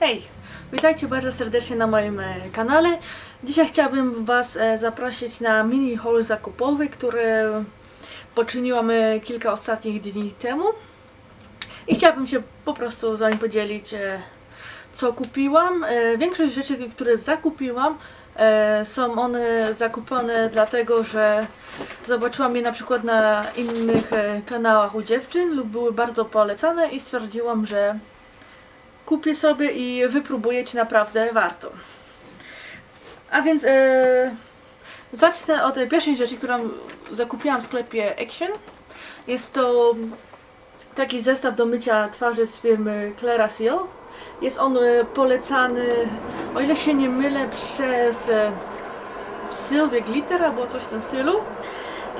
Hej! Witajcie bardzo serdecznie na moim e, kanale. Dzisiaj chciałabym Was e, zaprosić na mini haul zakupowy, który poczyniłam e, kilka ostatnich dni temu. I chciałabym się po prostu z Wami podzielić, co kupiłam. Większość rzeczy, które zakupiłam, są one zakupione dlatego, że zobaczyłam je na przykład na innych kanałach u dziewczyn lub były bardzo polecane i stwierdziłam, że kupię sobie i wypróbuję, czy naprawdę warto. A więc e, zacznę od pierwszej rzeczy, którą zakupiłam w sklepie Action. Jest to taki zestaw do mycia twarzy z firmy Clara Seal. Jest on e, polecany, o ile się nie mylę, przez e, Sylwię Glitter albo coś w tym stylu.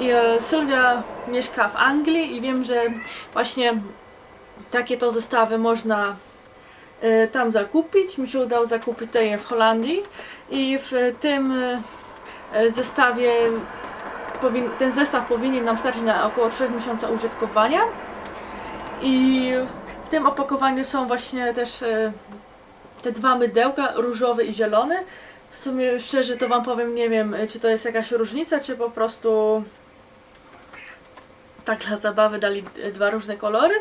I Sylwia mieszka w Anglii i wiem, że właśnie takie to zestawy można tam zakupić. Mi się udało zakupić je w Holandii i w tym e, zestawie powin, ten zestaw powinien nam starczyć na około 3 miesiąca użytkowania. I w tym opakowaniu są właśnie też te dwa mydełka, różowy i zielony. W sumie szczerze to wam powiem, nie wiem czy to jest jakaś różnica, czy po prostu tak dla zabawy dali dwa różne kolory.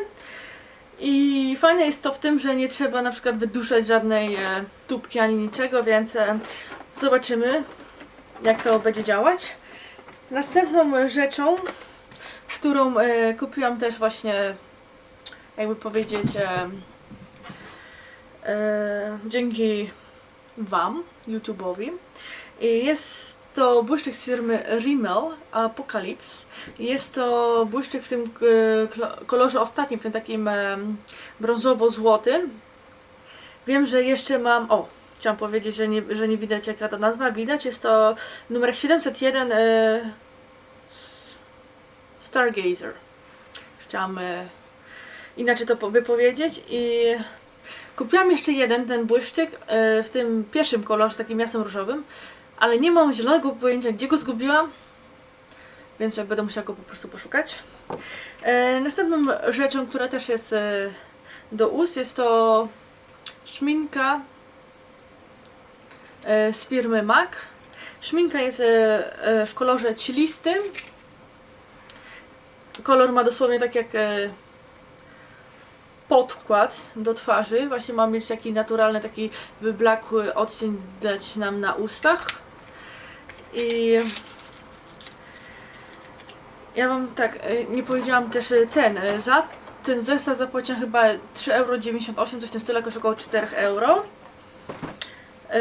I fajne jest to w tym, że nie trzeba na przykład wyduszać żadnej e, tubki ani niczego, więc e, zobaczymy jak to będzie działać. Następną rzeczą, którą e, kupiłam też właśnie, jakby powiedzieć, e, e, dzięki Wam, YouTube'owi, jest to błyszczyk z firmy Rimmel Apocalypse. Jest to błyszczyk w tym e, kolorze ostatnim, w tym takim e, brązowo-złotym. Wiem, że jeszcze mam. O, chciałam powiedzieć, że nie, że nie widać jaka to nazwa. Widać, jest to numer 701 e, Stargazer. Chciałam e, inaczej to po- wypowiedzieć i kupiłam jeszcze jeden, ten błyszczyk e, w tym pierwszym kolorze, takim jasnym różowym, ale nie mam zielonego pojęcia, gdzie go zgubiłam, więc będę musiała go po prostu poszukać. E, następną rzeczą, która też jest e, do ust, jest to szminka e, z firmy MAC. Szminka jest e, e, w kolorze cielistym. Kolor ma dosłownie tak jak e, podkład do twarzy. Właśnie mam mieć taki naturalny, taki wyblakły odcień dać nam na ustach. I ja wam tak, e, nie powiedziałam też e, ceny. Za ten zestaw zapłaciłam chyba 3,98 euro, coś w tym stylu, jakoś około 4 euro. E,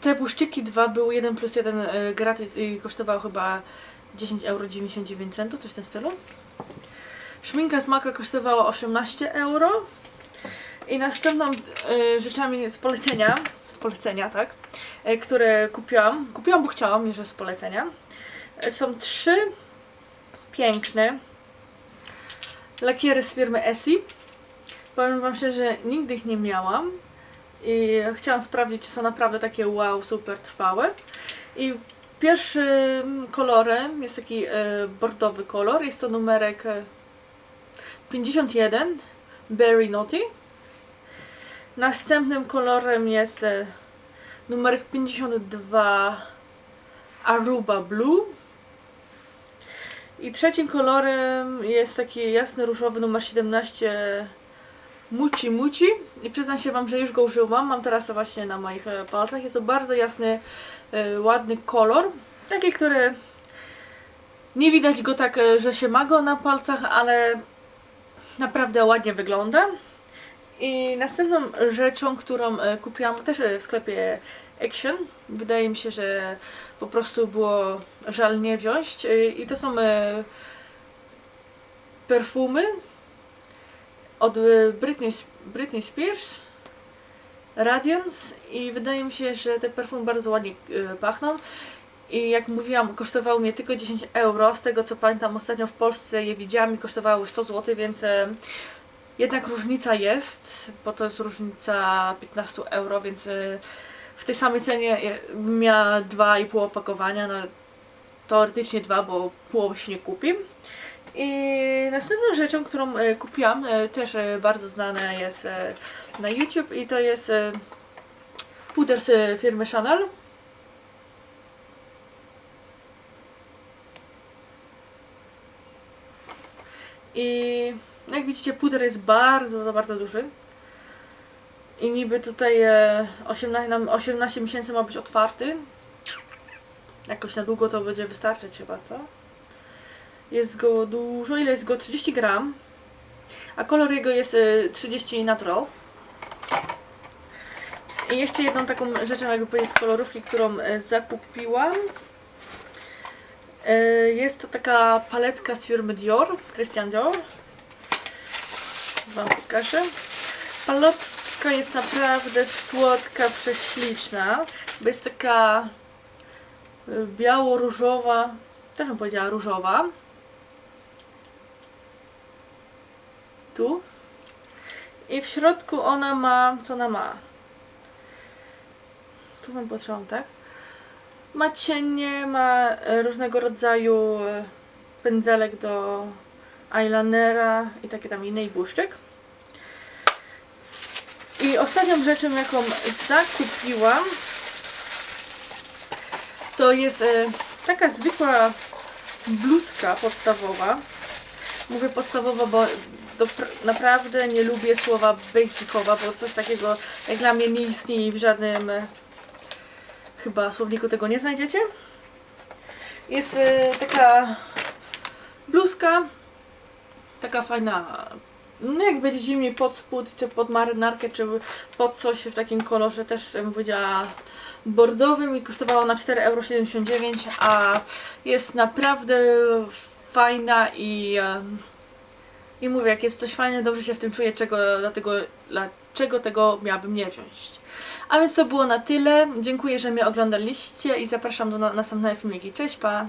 Te błyszczyki dwa były 1 plus 1 e, gratis i kosztowało chyba 10,99 euro, coś w tym stylu. Szminka z Maka kosztowała 18 euro. I następną e, rzeczami z polecenia, z polecenia, tak, e, które kupiłam, kupiłam, bo chciałam, że z polecenia, e, są trzy piękne lakiery z firmy Essie. Powiem Wam szczerze, że nigdy ich nie miałam i chciałam sprawdzić, czy są naprawdę takie wow, super trwałe. I pierwszym kolorem jest taki e, bordowy kolor, jest to numerek e, 51 Berry Naughty. Następnym kolorem jest e, numer 52 Aruba Blue. I trzecim kolorem jest taki jasny różowy numer 17 Muci Muci. I przyznam się Wam, że już go użyłam. Mam teraz właśnie na moich e, palcach. Jest to bardzo jasny, e, ładny kolor. Taki, który nie widać go tak, że się ma go na palcach, ale naprawdę ładnie wygląda. I następną rzeczą, którą e, kupiłam też e, w sklepie Action, wydaje mi się, że po prostu było żal nie wziąć. E, I to są perfumy od Britney, Britney Spears, Radiance i wydaje mi się, że te perfumy bardzo ładnie pachną. I jak mówiłam, kosztowały mnie tylko 10 euro. Z tego co pamiętam, ostatnio w Polsce je widziałam i kosztowały 100 zł, więc jednak różnica jest, bo to jest różnica 15 euro, więc e, w tej samej cenie bym miała 2,5 opakowania. No, teoretycznie dwa, bo połowy się nie kupi. I następną rzeczą, którą e, kupiłam, też bardzo znana jest na YouTube i to jest puder z firmy Chanel. I jak widzicie puder jest bardzo, bardzo duży. I niby tutaj e, 18, nam 18 miesięcy ma być otwarty. Jakoś na długo to będzie wystarczyć chyba, co? Jest go dużo, ile jest go? 30 gram. A kolor jego jest e, 30 natural. I jeszcze jedną taką rzeczą, jakby powiedzieć, z kolorówki, którą e, zakupiłam. E, Jest to taka paletka z firmy Dior, Christian Dior. Wam pokażę. Paletka jest naprawdę słodka, prześliczna, bo jest taka e, biało-różowa, też bym powiedziała różowa. Tu. I w środku ona ma, co ona ma? Tu mam początek. Ma cienie, ma e, różnego rodzaju e, pędzelek do eyelinera i takie tam innej błyszczyk. I ostatnią rzeczą, jaką zakupiłam, to jest e, taka zwykła bluzka podstawowa. Mówię podstawowa, bo naprawdę nie lubię słowa basicowa, bo coś takiego jak dla mnie nie istnieje w żadnym e, chyba słowniku tego nie znajdziecie. Jest e, taka bluzka, taka fajna, no jak będzie zimniej pod spód, czy pod marynarkę, czy pod coś w takim kolorze, też bym powiedziała bordowym i kosztowała na 4,79€, a jest naprawdę fajna i, i mówię, jak jest coś fajne, dobrze się w tym czuję, czego, dlatego, dlaczego tego miałabym nie wziąć. A więc to było na tyle. Dziękuję, że mnie oglądaliście i zapraszam do na- następnego filmiki. Cześć, pa!